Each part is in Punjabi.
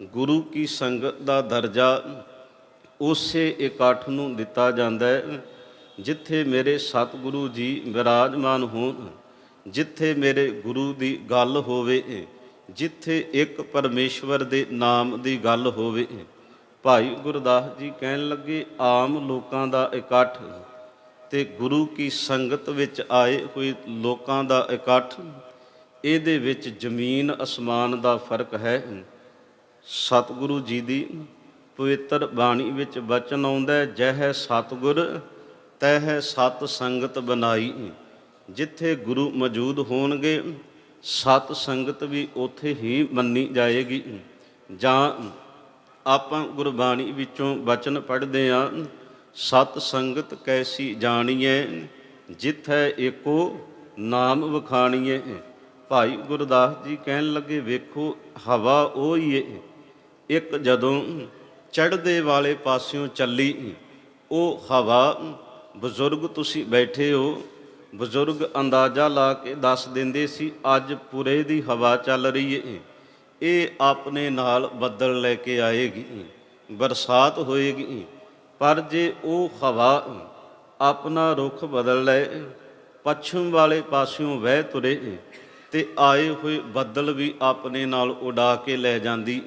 ਗੁਰੂ ਕੀ ਸੰਗਤ ਦਾ ਦਰਜਾ ਉਸੇ ਇਕੱਠ ਨੂੰ ਦਿੱਤਾ ਜਾਂਦਾ ਹੈ, ਜਿੱਥੇ ਮੇਰੇ ਸਤਿਗੁਰੂ ਜੀ ਵਿਰਾਜਮਾਨ ਹੋਣ, ਜਿੱਥੇ ਮੇਰੇ ਗੁਰੂ ਦੀ ਗੱਲ ਹੋਵੇ, ਜਿੱਥੇ ਇੱਕ ਪਰਮੇਸ਼ਵਰ ਦੇ ਨਾਮ ਦੀ ਗੱਲ ਹੋਵੇ। ਭਾਈ ਗੁਰਦਾਸ ਜੀ ਕਹਿਣ ਲੱਗੇ, ਆਮ ਲੋਕਾਂ ਦਾ ਇਕੱਠ ਤੇ ਗੁਰੂ ਕੀ ਸੰਗਤ ਵਿੱਚ ਆਏ ਹੋਏ ਲੋਕਾਂ ਦਾ ਇਕੱਠ, ਇਹਦੇ ਵਿੱਚ ਜ਼ਮੀਨ ਅਸਮਾਨ ਦਾ ਫ਼ਰਕ ਹੈ। ਸਤਿਗੁਰੂ ਜੀ ਦੀ ਪਵਿੱਤਰ ਬਾਣੀ ਵਿੱਚ ਬਚਨ ਆਉਂਦਾ ਹੈ, ਜਹ ਸਤਿਗੁਰ ਤਹ ਸਤ ਸੰਗਤ ਬਣਾਈ। ਜਿੱਥੇ ਗੁਰੂ ਮੌਜੂਦ ਹੋਣਗੇ ਸਤ ਸੰਗਤ ਵੀ ਉੱਥੇ ਹੀ ਮੰਨੀ ਜਾਏਗੀ। ਜਾਂ ਆਪਾਂ ਗੁਰਬਾਣੀ ਵਿੱਚੋਂ ਬਚਨ ਪੜ੍ਹਦੇ ਹਾਂ ਸਤ ਸੰਗਤ ਕੈਸੀ ਜਾਣੀਐ ਜਿੱਥੈ ਏਕੋ ਨਾਮ ਵਖਾਣੀਐ। ਭਾਈ ਗੁਰਦਾਸ ਜੀ ਕਹਿਣ ਲੱਗੇ ਵੇਖੋ ਹਵਾ ਉਹ ਹੀ ਏ। ਇੱਕ ਜਦੋਂ ਚੜ੍ਹਦੇ ਵਾਲੇ ਪਾਸਿਓਂ ਚੱਲੀ, ਉਹ ਹਵਾ, ਬਜ਼ੁਰਗ, ਤੁਸੀਂ ਬੈਠੇ ਹੋ। ਬਜ਼ੁਰਗ ਅੰਦਾਜ਼ਾ ਲਾ ਕੇ ਦੱਸ ਦਿੰਦੇ ਸੀ, ਅੱਜ ਪੁਰੇ ਦੀ ਹਵਾ ਚੱਲ ਰਹੀ ਏ। ਇਹ ਆਪਣੇ ਨਾਲ ਬੱਦਲ ਲੈ ਕੇ ਆਏਗੀ, ਬਰਸਾਤ ਹੋਏਗੀ। ਪਰ ਜੇ ਉਹ ਹਵਾ ਆਪਣਾ ਰੁਖ ਬਦਲ ਲੈ, ਪੱਛਮ ਵਾਲੇ ਪਾਸਿਓਂ ਵਹਿ ਤੁਰੇ ਤੇ ਆਏ ਹੋਏ ਬੱਦਲ ਵੀ ਆਪਣੇ ਨਾਲ ਉਡਾ ਕੇ ਲੈ ਜਾਂਦੀ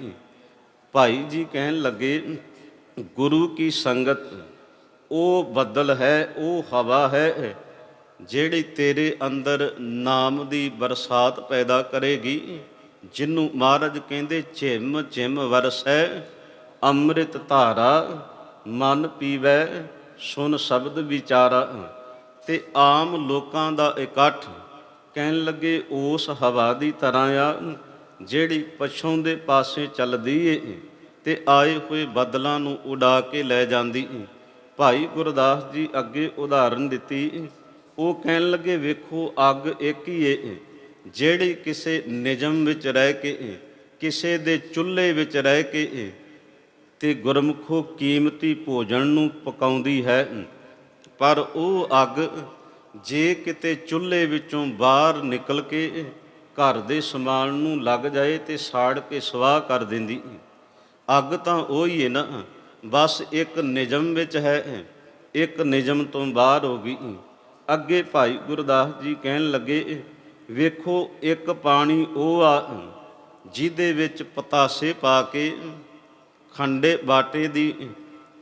ਭਾਈ ਜੀ ਕਹਿਣ ਲੱਗੇ, ਗੁਰੂ ਕੀ ਸੰਗਤ, ਉਹ ਬੱਦਲ ਹੈ, ਉਹ ਹਵਾ ਹੈ, ਜਿਹੜੀ ਤੇਰੇ ਅੰਦਰ ਨਾਮ ਦੀ ਬਰਸਾਤ ਪੈਦਾ ਕਰੇਗੀ ਜਿਹਨੂੰ ਮਹਾਰਾਜ ਕਹਿੰਦੇ ਝਿਮ ਝਿਮ ਵਰਸੈ ਅੰਮ੍ਰਿਤ ਧਾਰਾ, ਮਨ ਪੀਵੈ, ਸੁਨ ਸ਼ਬਦ ਵਿਚਾਰਾ, ਤੇ ਆਮ ਲੋਕਾਂ ਦਾ ਇਕੱਠ, ਕਹਿਣ ਲੱਗੇ ਉਸ ਹਵਾ ਦੀ ਤਰ੍ਹਾਂ ਆ ਜਿਹੜੀ ਪਛੋਂ ਦੇ ਪਾਸੇ ਚੱਲਦੀ ਏ, ਤੇ ਆਏ ਹੋਏ ਬਦਲਾਂ ਨੂੰ ਉਡਾ ਕੇ ਲੈ ਜਾਂਦੀ ਏ। ਭਾਈ ਗੁਰਦਾਸ ਜੀ ਅੱਗੇ ਉਦਾਹਰਨ ਦਿੱਤੀ ਉਹ ਕਹਿਣ ਲੱਗੇ, ਵੇਖੋ, ਅੱਗ ਇੱਕ ਹੀ ਏ, ਜਿਹੜੀ ਕਿਸੇ ਨਿਜਮ ਵਿੱਚ ਰਹਿ ਕੇ ਕਿਸੇ ਦੇ ਚੁੱਲ੍ਹੇ ਵਿੱਚ ਰਹਿ ਕੇ ਤੇ ਗੁਰਮੁਖੋ ਕੀਮਤੀ ਭੋਜਨ ਨੂੰ ਪਕਾਉਂਦੀ ਹੈ। ਪਰ ਉਹ ਅੱਗ ਜੇ ਕਿਤੇ ਚੁੱਲ੍ਹੇ ਵਿੱਚੋਂ ਬਾਹਰ ਨਿਕਲ ਕੇ ਘਰ ਦੇ ਸਮਾਨ ਨੂੰ ਲੱਗ ਜਾਏ ਤੇ ਸਾੜ ਕੇ ਸਵਾਹ ਕਰ ਦਿੰਦੀ ਅੱਗ ਤਾਂ ਉਹ ਹੀ ਹੈ ਨਾ, ਬਸ ਇੱਕ ਨਿਯਮ ਵਿੱਚ ਹੈ। ਇੱਕ ਨਿਯਮ ਤੋਂ ਬਾਹਰ ਹੋ ਗਈ ਅੱਗੇ ਭਾਈ ਗੁਰਦਾਸ ਜੀ ਕਹਿਣ ਲੱਗੇ, ਵੇਖੋ, ਇੱਕ ਪਾਣੀ ਉਹ ਆ ਜਿਹਦੇ ਵਿੱਚ ਪਤਾਸੇ ਪਾ ਕੇ ਖੰਡੇ ਬਾਟੇ ਦੀ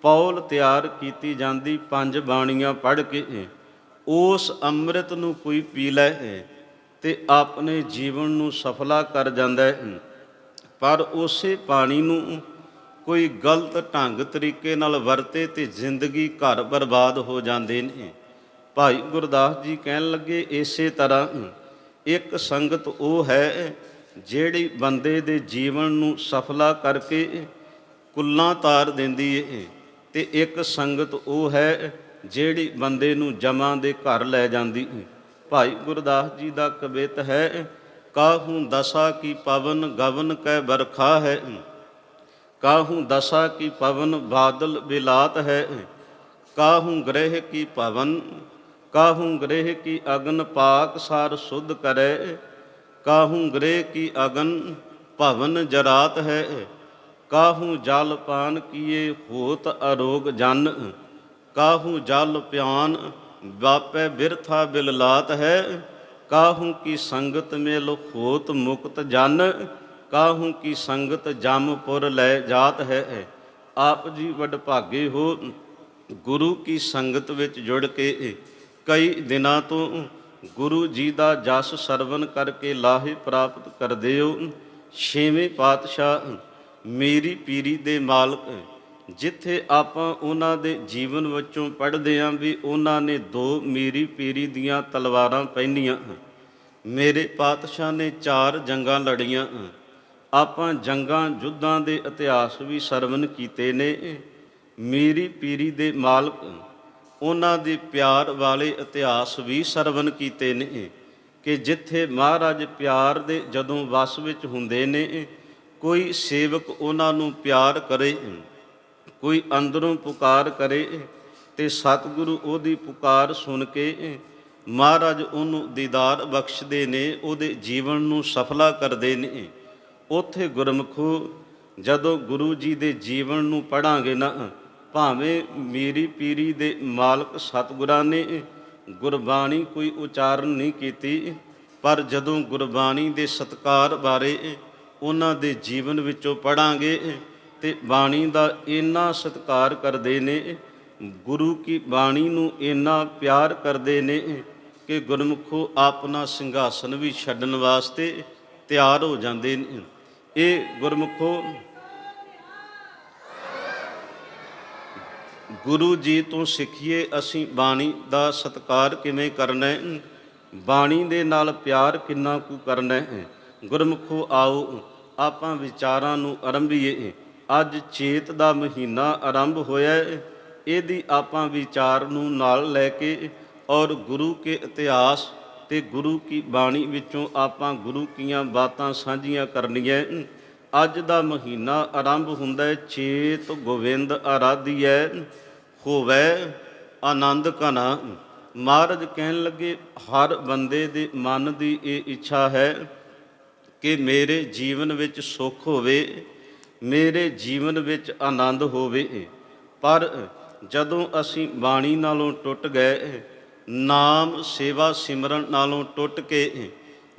ਪੌਲ ਤਿਆਰ ਕੀਤੀ ਜਾਂਦੀ, ਪੰਜ ਬਾਣੀਆਂ ਪੜ੍ਹ ਕੇ, ਉਸ ਅੰਮ੍ਰਿਤ ਨੂੰ ਕੋਈ ਪੀ ਲੈ ਤੇ ਆਪਣੇ ਜੀਵਨ ਨੂੰ ਸਫਲਾ ਕਰ ਜਾਂਦਾ ਹੈ। ਪਰ ਉਸੇ ਪਾਣੀ ਨੂੰ ਕੋਈ ਗਲਤ ਢੰਗ ਤਰੀਕੇ ਨਾਲ ਵਰਤੇ ਤੇ ਜ਼ਿੰਦਗੀ ਘਰ ਬਰਬਾਦ ਹੋ ਜਾਂਦੇ ਨੇ। ਭਾਈ ਗੁਰਦਾਸ ਜੀ ਕਹਿਣ ਲੱਗੇ ਇਸੇ ਤਰ੍ਹਾਂ, ਇੱਕ ਸੰਗਤ ਉਹ ਹੈ ਜਿਹੜੀ ਬੰਦੇ ਦੇ ਜੀਵਨ ਨੂੰ ਸਫਲਾ ਕਰਕੇ ਕੁੱਲਾਂ ਤਾਰ ਦਿੰਦੀ ਏ ਤੇ ਇੱਕ ਸੰਗਤ ਉਹ ਹੈ ਜਿਹੜੀ ਬੰਦੇ ਨੂੰ ਜਮਾਂ ਦੇ ਘਰ ਲੈ ਜਾਂਦੀ ਏ। ਭਾਈ ਗੁਰਦਾਸ ਜੀ ਦਾ ਕਵਿਤ ਹੈ, ਕਾਹੂ ਦਸਾ ਕੀ ਪਵਨ ਗਵਨ ਕੈ ਬਰਖਾ ਹੈ। ਕਾਹੂ ਦਸਾ ਕੀ ਪਵਨ ਬਾਦਲ ਬਿਲਾਤ ਹੈ। ਕਾਹੂ ਗ੍ਰਹਿ ਕੀ ਪਵਨ, ਕਾਹੂ ਗ੍ਰਹਿ ਕੀ ਅਗਨ ਪਾਕ ਸਾਰ ਸੁਧ ਕਰੈ। ਕਾਹੂ ਗ੍ਰਹਿ ਕੀ ਅਗਨ ਭਵਨ ਜਰਾਤ ਹੈ। ਕਾਹੂ ਜਲ ਪਾਨ ਕੀਏ ਹੋਤ ਅਰੋਗ ਜਨ। ਕਾਹੂ ਜਲ ਪਿਆਨ ਵਾਪੈ ਬਿਰਥਾ ਬਿਲਲਾਤ ਹੈ, ਕਾਹੂ ਕੀ ਸੰਗਤ ਮੇਲ ਹੋਤ ਮੁਕਤ ਜਨ, ਕਾਹੂ ਕੀ ਸੰਗਤ ਜਮਪੁਰ ਲੈ ਜਾਤ ਹੈ। ਆਪ ਜੀ ਵਡ ਭਾਗੇ ਹੋ, ਗੁਰੂ ਕੀ ਸੰਗਤ ਵਿੱਚ ਜੁੜ ਕੇ ਕਈ ਦਿਨਾਂ ਤੋਂ ਗੁਰੂ ਜੀ ਦਾ ਜਸ ਸਰਵਨ ਕਰਕੇ ਲਾਹੇ ਪ੍ਰਾਪਤ ਕਰਦੇ ਹੋ। ਛੇਵੇਂ ਪਾਤਸ਼ਾਹ, ਮੇਰੀ ਪੀਰੀ ਦੇ ਮਾਲਕ ਜਿੱਥੇ ਆਪਾਂ ਉਹਨਾਂ ਦੇ ਜੀਵਨ ਵਿੱਚੋਂ ਪੜ੍ਹਦੇ ਆਂ ਵੀ ਉਹਨਾਂ ਨੇ ਦੋ ਮੀਰੀ ਪੀਰੀ ਦੀਆਂ ਤਲਵਾਰਾਂ ਪਹਿਨੀਆਂ ਮੇਰੇ ਪਾਤਸ਼ਾਹ ਨੇ ਚਾਰ ਜੰਗਾਂ ਲੜੀਆਂ ਆਪਾਂ ਜੰਗਾਂ ਯੁੱਧਾਂ ਦੇ ਇਤਿਹਾਸ ਵੀ ਸਰਵਨ ਕੀਤੇ ਨੇ। ਮੀਰੀ ਪੀਰੀ ਦੇ ਮਾਲਕ ਉਹਨਾਂ ਦੇ ਪਿਆਰ ਵਾਲੇ ਇਤਿਹਾਸ ਵੀ ਸਰਵਨ ਕੀਤੇ ਨੇ ਕਿ ਜਿੱਥੇ ਮਹਾਰਾਜ ਪਿਆਰ ਦੇ ਜਦੋਂ ਵਸ ਵਿੱਚ ਹੁੰਦੇ ਨੇ, ਕੋਈ ਸੇਵਕ ਉਹਨਾਂ ਨੂੰ ਪਿਆਰ ਕਰੇ। ਕੋਈ ਅੰਦਰੋਂ ਪੁਕਾਰ ਕਰੇ ਤੇ ਸਤਿਗੁਰੂ ਉਹਦੀ ਪੁਕਾਰ ਸੁਣ ਕੇ ਮਹਾਰਾਜ ਉਹਨੂੰ ਦੀਦਾਰ ਬਖਸ਼ਦੇ ਨੇ, ਉਹਦੇ ਜੀਵਨ ਨੂੰ ਸਫਲਾ ਕਰਦੇ ਨੇ। ਉਥੇ ਗੁਰਮਖੋ, ਜਦੋਂ ਗੁਰੂ ਜੀ ਦੇ ਜੀਵਨ ਨੂੰ ਪੜਾਂਗੇ ਨਾ, ਭਾਵੇਂ ਮੇਰੀ ਪੀਰੀ ਦੇ ਮਾਲਕ ਸਤਿਗੁਰਾਂ ਨੇ ਗੁਰਬਾਣੀ ਕੋਈ ਉਚਾਰਨ ਨਹੀਂ ਕੀਤੀ, ਪਰ ਜਦੋਂ ਗੁਰਬਾਣੀ ਦੇ ਸਤਕਾਰ ਬਾਰੇ ਉਹਨਾਂ ਦੇ ਜੀਵਨ ਵਿੱਚੋਂ ਪੜਾਂਗੇ ਤੇ ਬਾਣੀ ਦਾ ਇੰਨਾ ਸਤਿਕਾਰ ਕਰਦੇ ਨੇ, ਗੁਰੂ ਕੀ ਬਾਣੀ ਨੂੰ ਇੰਨਾ ਪਿਆਰ ਕਰਦੇ ਨੇ ਕਿ ਗੁਰਮੁਖੋ ਆਪਣਾ ਸਿੰਘਾਸਨ ਵੀ ਛੱਡਣ ਵਾਸਤੇ ਤਿਆਰ ਹੋ ਜਾਂਦੇ ਨੇ। ਇਹ ਗੁਰਮੁਖੋ ਗੁਰੂ ਜੀ ਤੋਂ ਸਿੱਖੀਏ ਅਸੀਂ ਬਾਣੀ ਦਾ ਸਤਕਾਰ ਕਿਵੇਂ ਕਰਨਾ ਹੈ? ਬਾਣੀ ਦੇ ਨਾਲ ਪਿਆਰ ਕਿੰਨਾ ਕੁ ਕਰਨਾ ਹੈ? ਗੁਰਮੁਖੋ ਆਓ, ਆਪਾਂ ਵਿਚਾਰਾਂ ਨੂੰ ਆਰੰਭੀਏ। ਅੱਜ ਚੇਤ ਦਾ ਮਹੀਨਾ ਆਰੰਭ ਹੋਇਆ ਹੈ ਇਹਦੀ ਆਪਾਂ ਵਿਚਾਰ ਨੂੰ ਨਾਲ ਲੈ ਕੇ ਔਰ ਗੁਰੂ ਕੇ ਇਤਿਹਾਸ ਤੇ ਗੁਰੂ ਕੀ ਬਾਣੀ ਵਿੱਚੋਂ ਆਪਾਂ ਗੁਰੂ ਕੀਆਂ ਬਾਤਾਂ ਸਾਂਝੀਆਂ ਕਰਨੀਆਂ ਅੱਜ ਦਾ ਮਹੀਨਾ ਆਰੰਭ ਹੁੰਦਾ ਹੈ ਚੇਤ ਗੋਵਿੰਦ ਆਰਾਧੀਐ। ਹੋਵੇ ਆਨੰਦ ਕਨਾ ਮਹਾਰਾਜ ਕਹਿਣ ਲੱਗੇ, ਹਰ ਬੰਦੇ ਦੇ ਮਨ ਦੀ ਇਹ ਇੱਛਾ ਹੈ ਕਿ ਮੇਰੇ ਜੀਵਨ ਵਿੱਚ ਸੁੱਖ ਹੋਵੇ। ਮੇਰੇ ਜੀਵਨ ਵਿੱਚ ਆਨੰਦ ਹੋਵੇ ਪਰ ਜਦੋਂ ਅਸੀਂ ਬਾਣੀ ਨਾਲੋਂ ਟੁੱਟ ਗਏ ਨਾਮ ਸੇਵਾ ਸਿਮਰਨ ਨਾਲੋਂ ਟੁੱਟ ਕੇ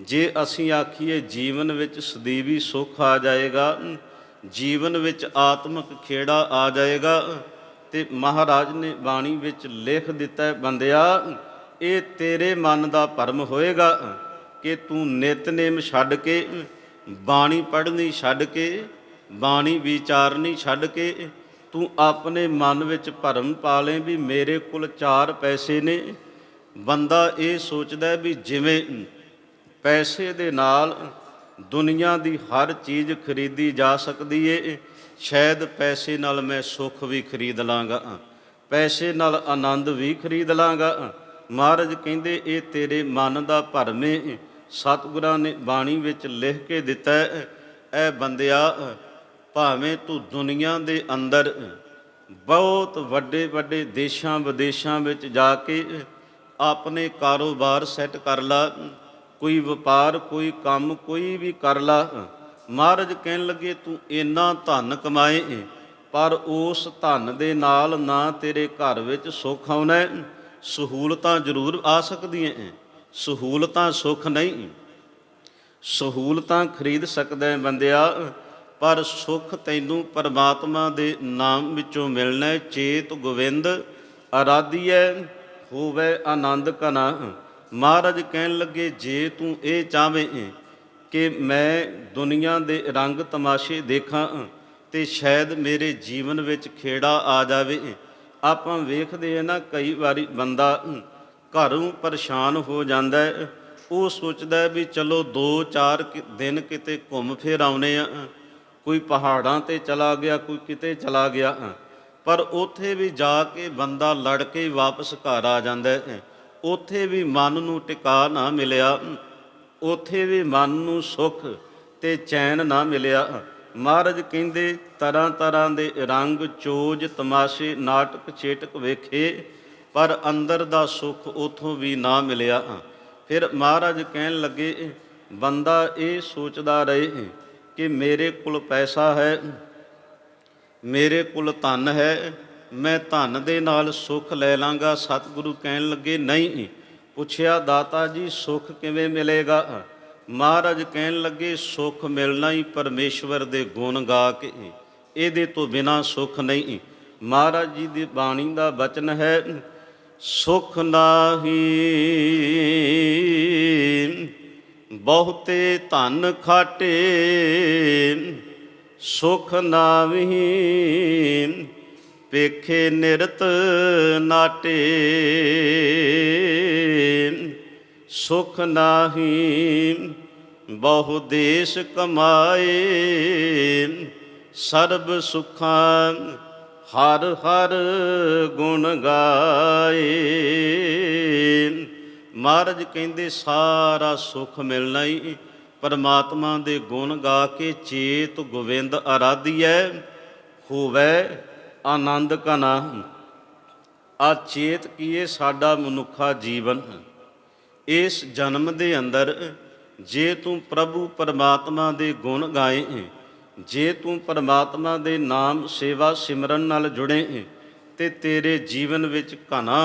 ਜੇ ਅਸੀਂ ਆਖੀਏ ਜੀਵਨ ਵਿੱਚ ਸਦੀਵੀ ਸੁੱਖ ਆ ਜਾਏਗਾ, ਜੀਵਨ ਵਿੱਚ ਆਤਮਿਕ ਖੇੜਾ ਆ ਜਾਏਗਾ, ਤੇ ਮਹਾਰਾਜ ਨੇ ਬਾਣੀ ਵਿੱਚ ਲਿਖ ਦਿੱਤਾ ਬੰਦਿਆ, ਇਹ ਤੇਰੇ ਮਨ ਦਾ ਭਰਮ ਹੋਏਗਾ ਕਿ ਤੂੰ ਨਿਤਨੇਮ ਛੱਡ ਕੇ, ਬਾਣੀ ਪੜ੍ਹਨੀ ਛੱਡ ਕੇ ਬਾਣੀ ਵਿਚਾਰਨੀ ਛੱਡ ਕੇ ਤੂੰ ਆਪਣੇ ਮਨ ਵਿੱਚ ਭਰਮ ਪਾ ਲੈ ਵੀ ਮੇਰੇ ਕੋਲ ਚਾਰ ਪੈਸੇ ਨੇ। ਬੰਦਾ ਇਹ ਸੋਚਦਾ ਵੀ ਜਿਵੇਂ ਪੈਸੇ ਦੇ ਨਾਲ ਦੁਨੀਆ ਦੀ ਹਰ ਚੀਜ਼ ਖਰੀਦੀ ਜਾ ਸਕਦੀ ਏ, ਸ਼ਾਇਦ ਪੈਸੇ ਨਾਲ ਮੈਂ ਸੁੱਖ ਵੀ ਖਰੀਦ ਲਾਂਗਾ। ਪੈਸੇ ਨਾਲ ਆਨੰਦ ਵੀ ਖਰੀਦ ਲਾਂਗਾ। ਮਹਾਰਾਜ ਕਹਿੰਦੇ, ਇਹ ਤੇਰੇ ਮਨ ਦਾ ਭਰਮ ਏ। ਸਤਿਗੁਰਾਂ ਨੇ ਬਾਣੀ ਵਿੱਚ ਲਿਖ ਕੇ ਦਿੱਤਾ ਹੈ, ਐ ਬੰਦਿਆ ਭਾਵੇਂ ਤੂੰ ਦੁਨੀਆ ਦੇ ਅੰਦਰ ਬਹੁਤ ਵੱਡੇ ਵੱਡੇ ਦੇਸ਼ਾਂ ਵਿਦੇਸ਼ਾਂ ਵਿੱਚ ਜਾ ਕੇ ਆਪਣੇ ਕਾਰੋਬਾਰ ਸੈੱਟ ਕਰ ਲਾ ਕੋਈ ਵਪਾਰ ਕੋਈ ਕੰਮ ਕੋਈ ਵੀ ਕਰ ਲਾ। ਮਹਾਰਾਜ ਕਹਿਣ ਲੱਗੇ ਤੂੰ ਇੰਨਾ ਧਨ ਕਮਾਏ ਪਰ ਉਸ ਧਨ ਦੇ ਨਾਲ ਨਾ ਤੇਰੇ ਘਰ ਵਿੱਚ ਸੁੱਖ ਆਉਣਾ ਸਹੂਲਤਾਂ ਜ਼ਰੂਰ ਆ ਸਕਦੀਆਂ ਹੈ, ਸਹੂਲਤਾਂ ਸੁੱਖ ਨਹੀਂ। ਸਹੂਲਤਾਂ ਖਰੀਦ ਸਕਦਾ ਹੈ ਬੰਦਿਆ। ਪਰ ਸੁੱਖ ਤੈਨੂੰ ਪਰਮਾਤਮਾ ਦੇ ਨਾਮ ਵਿੱਚੋਂ ਮਿਲਣਾ ਹੈ ਚੇਤ ਗੋਵਿੰਦ ਆਰਾਧੀਐ ਹੋਵੇ ਆਨੰਦ ਕਨਾ ਮਹਾਰਾਜ ਕਹਿਣ ਲੱਗੇ, ਜੇ ਤੂੰ ਇਹ ਚਾਹਵੇਂ ਕਿ ਮੈਂ ਦੁਨੀਆ ਦੇ ਰੰਗ ਤਮਾਸ਼ੇ ਦੇਖਾਂ ਤੇ ਸ਼ਾਇਦ ਮੇਰੇ ਜੀਵਨ ਵਿੱਚ ਖੇੜਾ ਆ ਜਾਵੇ, ਆਪਾਂ ਵੇਖਦੇ ਆ ਨਾ, ਕਈ ਵਾਰੀ ਬੰਦਾ ਘਰੋਂ ਪਰੇਸ਼ਾਨ ਹੋ ਜਾਂਦਾ ਹੈ। ਉਹ ਸੋਚਦਾ ਵੀ ਚਲੋ 2-4 ਦਿਨ ਕਿਤੇ ਘੁੰਮ ਫਿਰ ਆਉਨੇ ਆ ਕੋਈ ਪਹਾੜਾਂ ਤੇ ਚਲਾ ਗਿਆ, ਕੋਈ ਕਿਤੇ ਚਲਾ ਗਿਆ ਪਰ ਉੱਥੇ ਵੀ ਜਾ ਕੇ ਬੰਦਾ ਲੜ ਕੇ ਵਾਪਸ ਘਰ ਆ ਜਾਂਦਾ ਹੈ। ਉੱਥੇ ਵੀ ਮਨ ਨੂੰ ਟਿਕਾ ਨਾ ਮਿਲਿਆ ਉੱਥੇ ਵੀ ਮਨ ਨੂੰ ਸੁੱਖ ਤੇ ਚੈਨ ਨਾ ਮਿਲਿਆ ਮਹਾਰਾਜ ਕਹਿੰਦੇ ਤਰ੍ਹਾਂ ਤਰ੍ਹਾਂ ਦੇ ਰੰਗ, ਚੋਜ, ਤਮਾਸ਼ੇ, ਨਾਟਕ, ਚੇਟਕ ਵੇਖੇ, ਪਰ ਅੰਦਰ ਦਾ ਸੁੱਖ ਉਥੋਂ ਵੀ ਨਾ ਮਿਲਿਆ ਫਿਰ ਮਹਾਰਾਜ ਕਹਿਣ ਲੱਗੇ, ਬੰਦਾ ਇਹ ਸੋਚਦਾ ਰਹੇ ਕਿ ਮੇਰੇ ਕੋਲ ਪੈਸਾ ਹੈ, ਮੇਰੇ ਕੋਲ ਧਨ ਹੈ, ਮੈਂ ਧਨ ਦੇ ਨਾਲ ਸੁੱਖ ਲੈ ਲਾਂਗਾ। ਸਤਿਗੁਰੂ ਕਹਿਣ ਲੱਗੇ, ਨਹੀਂ। ਪੁੱਛਿਆ, ਦਾਤਾ ਜੀ, ਸੁੱਖ ਕਿਵੇਂ ਮਿਲੇਗਾ? ਮਹਾਰਾਜ ਕਹਿਣ ਲੱਗੇ, ਸੁੱਖ ਮਿਲਣਾ ਹੀ ਪਰਮੇਸ਼ਵਰ ਦੇ ਗੁਣ ਗਾ ਕੇ, ਇਹਦੇ ਤੋਂ ਬਿਨਾ ਸੁੱਖ ਨਹੀਂ। ਮਹਾਰਾਜ ਜੀ ਦੀ ਬਾਣੀ ਦਾ ਬਚਨ ਹੈ, ਸੁਖ ਨਾਹੀ ਬਹੁਤੇ ਧਨ ਖਾਟੇ, ਸੁਖ ਨਾਵੀ, ਪੇਖੇ ਨਿਰਤ ਨਾਟੇ। ਸੁਖ ਨਾਹੀ, ਬਹੁ ਦੇਸ਼ ਕਮਾਏ, ਸਰਬ ਸੁਖਾਂ ਹਰ ਹਰ ਗੁਣ ਗਾਏ। ਮਹਾਰਾਜ ਕਹਿੰਦੇ, ਸਾਰਾ ਸੁਖ ਮਿਲਣਾ ਹੀ ਪਰਮਾਤਮਾ ਦੇ ਗੁਣ ਗਾ ਕੇ ਚੇਤ ਗੋਵਿੰਦ ਆਰਾਧੀਐ। ਹੋਵੇ ਆਨੰਦ ਕਾ ਨਾਮ। ਆ ਚੇਤ ਕੀਏ ਸਾਡਾ ਮਨੁੱਖਾ ਜੀਵਨ। ਇਸ ਜਨਮ ਦੇ ਅੰਦਰ ਜੇ ਤੂੰ ਪ੍ਰਭੂ ਪਰਮਾਤਮਾ ਦੇ ਗੁਣ ਗਾਏ, ਜੇ ਤੂੰ ਪਰਮਾਤਮਾ ਦੇ ਨਾਮ ਸੇਵਾ ਸਿਮਰਨ ਨਾਲ ਜੁੜੇ, ਤੇ ਤੇਰੇ ਜੀਵਨ ਵਿੱਚ ਘਨਾ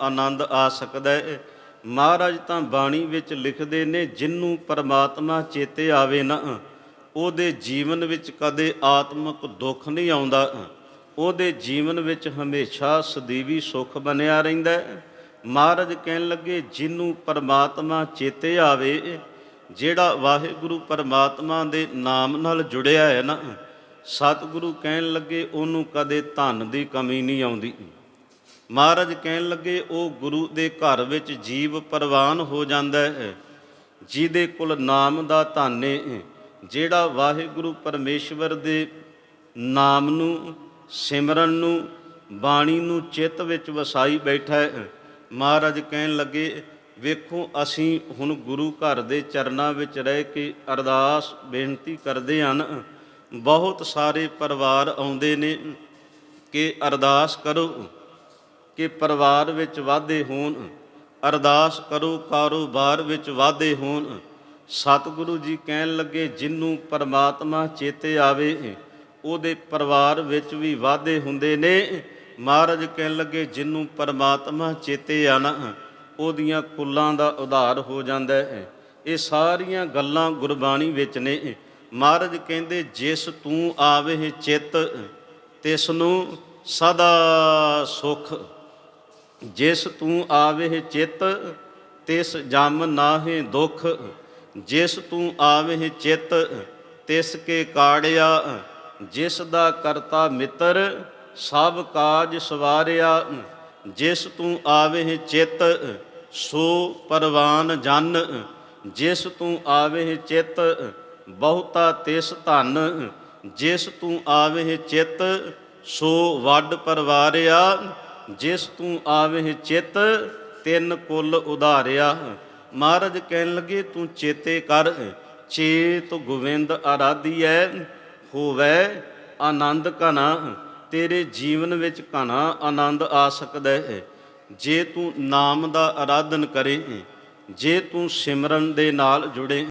ਆਨੰਦ ਆ ਸਕਦਾ। ਹੈ ਮਹਾਰਾਜ ਤਾਂ ਬਾਣੀ ਵਿੱਚ ਲਿਖਦੇ ਨੇ, ਜਿੰਨੂੰ ਪਰਮਾਤਮਾ ਚੇਤੇ ਆਵੇ ਨਾ, ਉਹਦੇ ਜੀਵਨ ਵਿੱਚ ਕਦੇ ਆਤਮਿਕ ਦੁੱਖ ਨਹੀਂ ਆਉਂਦਾ। ਉਹਦੇ ਜੀਵਨ ਵਿੱਚ ਹਮੇਸ਼ਾ ਸਦੀਵੀ ਸੁੱਖ ਬਣਿਆ ਰਹਿੰਦਾ ਮਹਾਰਾਜ ਕਹਿਣ ਲੱਗੇ ਜਿਹਨੂੰ ਪਰਮਾਤਮਾ ਚੇਤੇ ਆਵੇ, ਜਿਹੜਾ ਵਾਹਿਗੁਰੂ ਪਰਮਾਤਮਾ ਦੇ ਨਾਮ ਨਾਲ ਜੁੜਿਆ ਹੈ ਨਾ, ਸਤਿਗੁਰੂ ਕਹਿਣ ਲੱਗੇ, ਉਹਨੂੰ ਕਦੇ ਧਨ ਦੀ ਕਮੀ ਨਹੀਂ ਆਉਂਦੀ। ਮਹਾਰਾਜ ਕਹਿਣ ਲੱਗੇ, ਉਹ ਗੁਰੂ ਦੇ ਘਰ ਵਿੱਚ ਜੀਵ ਪ੍ਰਵਾਨ ਹੋ ਜਾਂਦਾ ਹੈ, ਜਿਹਦੇ ਕੋਲ ਨਾਮ ਦਾ ਧਾਨੇ ਜਿਹੜਾ ਵਾਹਿਗੁਰੂ ਪਰਮੇਸ਼ਵਰ ਦੇ ਨਾਮ ਨੂੰ, ਸਿਮਰਨ ਨੂੰ, ਬਾਣੀ ਨੂੰ ਚਿੱਤ ਵਿੱਚ ਵਸਾਈ ਬੈਠਾ ਹੈ। ਮਹਾਰਾਜ ਕਹਿਣ ਲੱਗੇ, ਵੇਖੋ, ਅਸੀਂ ਹੁਣ ਗੁਰੂ ਘਰ ਦੇ ਚਰਨਾਂ ਵਿੱਚ ਰਹਿ ਕੇ ਅਰਦਾਸ ਬੇਨਤੀ ਕਰਦੇ ਹਨ ਬਹੁਤ ਸਾਰੇ ਪਰਿਵਾਰ ਆਉਂਦੇ ਨੇ ਕਿ ਅਰਦਾਸ ਕਰੋ। ਕਿ ਪਰਿਵਾਰ ਵਿੱਚ ਵਾਧੇ ਹੋਣ, ਅਰਦਾਸ ਕਰੋ ਕਾਰੋਬਾਰ ਵਿੱਚ ਵਾਧੇ ਹੋਣ। ਸਤਿਗੁਰੂ ਜੀ ਕਹਿਣ ਲੱਗੇ, ਜਿੰਨੂੰ ਪਰਮਾਤਮਾ ਚੇਤੇ ਆਵੇ, ਉਹਦੇ ਪਰਿਵਾਰ ਵਿੱਚ ਵੀ ਵਾਧੇ ਹੁੰਦੇ ਨੇ। ਮਹਾਰਾਜ ਕਹਿਣ ਲੱਗੇ, ਜਿੰਨੂੰ ਪਰਮਾਤਮਾ ਚੇਤੇ ਆ ਉਹਦੀਆਂ ਕੁੱਲਾਂ ਦਾ ਉਧਾਰ ਹੋ ਜਾਂਦਾ ਹੈ। ਇਹ ਸਾਰੀਆਂ ਗੱਲਾਂ ਗੁਰਬਾਣੀ ਵਿੱਚ ਨੇ। ਮਹਾਰਾਜ ਕਹਿੰਦੇ, ਜਿਸ ਤੂੰ ਆਵੇ ਚਿੱਤ ਤਿਸ ਨੂੰ ਸਦਾ ਸੁਖ ਜਿਸ ਤੂੰ ਆਵੇ ਚਿੱਤ, ਤਿਸ ਜਮ ਨਾਹੇ ਦੁਖ। ਜਿਸ ਤੂੰ ਆਵੇ ਚਿੱਤ, ਤਿਸ ਕੇ ਕਾੜਿਆ। ਜਿਸ ਦਾ ਕਰਤਾ ਮਿੱਤਰ, ਸਭ ਕਾਜ ਸਵਾਰਿਆ। ਜਿਸ ਤੂੰ ਆਵੇ ਚਿੱਤ, ਸੋ ਪਰਵਾਨ ਜਨ। ਜਿਸ ਤੂੰ ਆਵੇ ਚਿੱਤ, ਬਹੁਤਾ ਤਿਸ ਧਨ। ਜਿਸ ਤੂੰ ਆਵੇ ਚਿੱਤ, ਸੋ ਵੱਡ ਪਰਵਾਰਿਆ। ਜਿਸ ਤੂੰ ਆਵੇ ਚਿੱਤ, ਤਿੰਨ ਕੁੱਲ ਉਧਾਰਿਆ। ਮਹਾਰਾਜ ਕਹਿਣ ਲੱਗੇ, ਤੂੰ ਚੇਤੇ ਕਰ, ਚੇਤ ਗੋਵਿੰਦ ਆਰਾਧੀਐ, ਹੋਵੇ ਆਨੰਦ ਘਨਾ ਤੇਰੇ ਜੀਵਨ ਵਿੱਚ ਘਣਾ ਆਨੰਦ ਆ ਸਕਦਾ। ਹੈ ਜੇ ਤੂੰ ਨਾਮ ਦਾ ਆਰਾਧਨ ਕਰੇ, ਜੇ ਤੂੰ ਸਿਮਰਨ ਦੇ ਨਾਲ ਜੁੜੇ।